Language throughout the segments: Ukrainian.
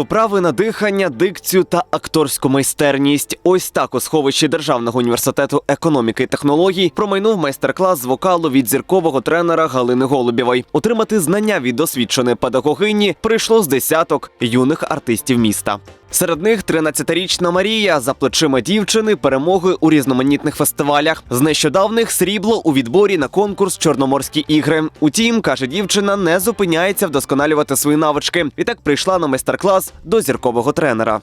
Вправи на дихання, дикцію та акторську майстерність. Ось так у сховищі Державного університету економіки і технологій промайнув майстер-клас з вокалу від зіркового тренера Галини Голубєвої. Отримати знання від досвідченої педагогині прийшло з десяток юних артистів міста. Серед них 13-річна Марія за плечима дівчини перемоги у різноманітних фестивалях. З нещодавних срібло у відборі на конкурс Чорноморські ігри. Утім, каже дівчина, не зупиняється вдосконалювати свої навички. І так прийшла на майстер-клас до зіркового тренера.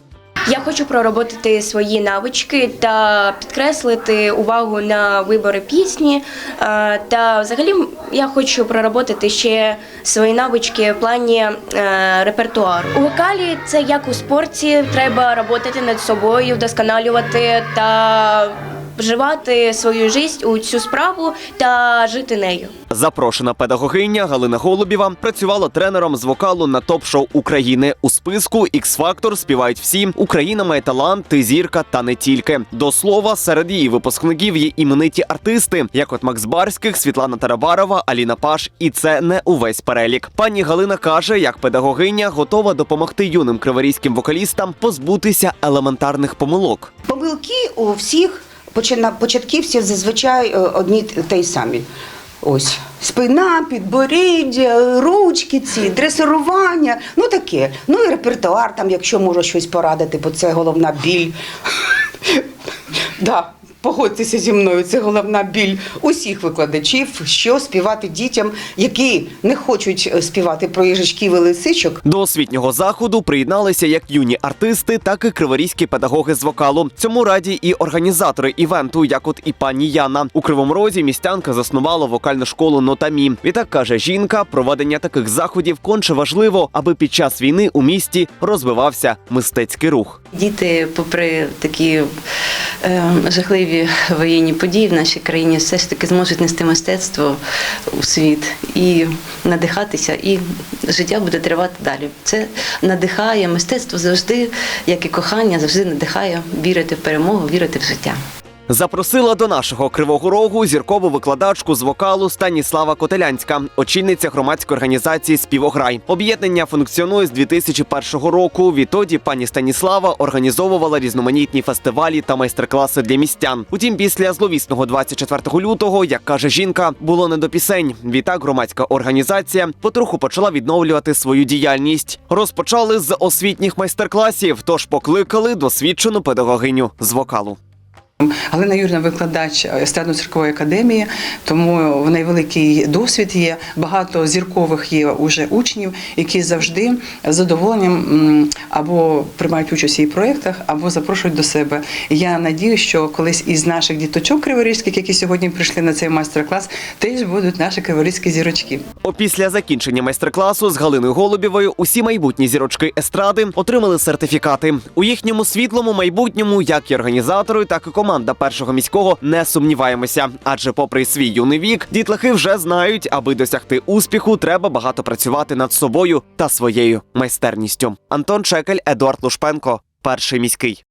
Я хочу пророботити свої навички та підкреслити увагу на вибори пісні. Е, Та взагалі я хочу пророботити ще свої навички в плані е, репертуару. У вокалі це як у спорті, треба роботи над собою, вдосконалювати та вживати свою життя у цю справу та жити нею. Запрошена педагогиня Галина Голубєва працювала тренером з вокалу на топ-шоу України. У списку X-Factor співають всі. Україна має талант, ти зірка та не тільки. До слова, серед її випускників є імениті артисти, як от Макс Барських, Світлана Тарабарова, Аліна Паш. І це не увесь перелік. Пані Галина каже, як педагогиня готова допомогти юним криворізьким вокалістам позбутися елементарних помилок. Помилки у всіх початківці, зазвичай е, одні та й самі. Ось спина, підборіддя, ручки, ці дресирування, ну таке. Ну і репертуар, там, якщо можу щось порадити, бо це головна біль. погодьтеся зі мною, це головна біль усіх викладачів, що співати дітям, які не хочуть е, співати про їжачків і лисичок, До освітнього заходу приєдналися як юні артисти, так і криворізькі педагоги з вокалу. Цьому раді і організатори івенту, як от і пані Яна. У Кривому Розі містянка заснувала вокальну школу Нотамі. Відтак каже жінка, проведення таких заходів конче важливо, аби під час війни у місті розвивався мистецький рух. Діти, попри такі е, жахливі воєнні події в нашій країні, все ж таки зможуть нести мистецтво у світ і надихатися, і життя буде тривати далі. Це надихає мистецтво завжди, як і кохання, завжди надихає вірити в перемогу, вірити в життя. Запросила до нашого кривого рогу зіркову викладачку з вокалу Станіслава Котелянська, очільниця громадської організації Співограй. Об'єднання функціонує з 2001 року. Відтоді пані Станіслава організовувала різноманітні фестивалі та майстер-класи для містян. Утім, після зловісного 24 лютого, як каже жінка, було не до пісень. Відтак громадська організація потроху почала відновлювати свою діяльність. Розпочали з освітніх майстер-класів, тож покликали досвідчену педагогиню з вокалу. Галина Юрівна викладач естрадно-циркової академії, тому в неї великий досвід є. Багато зіркових є уже учнів, які завжди з задоволенням або приймають участь у її проєктах, або запрошують до себе. Я надію, що колись із наших діточок криворізьких, які сьогодні прийшли на цей майстер-клас, теж будуть наші криворізькі зірочки. Опісля закінчення майстер-класу з Галиною Голубєвою усі майбутні зірочки естради отримали сертифікати. У їхньому світлому майбутньому, як і організатори, так і команда першого міського не сумніваємося. Адже, попри свій юний вік, дітлахи вже знають, аби досягти успіху, треба багато працювати над собою та своєю майстерністю. Антон Чекель, Едуард Лушпенко, перший міський.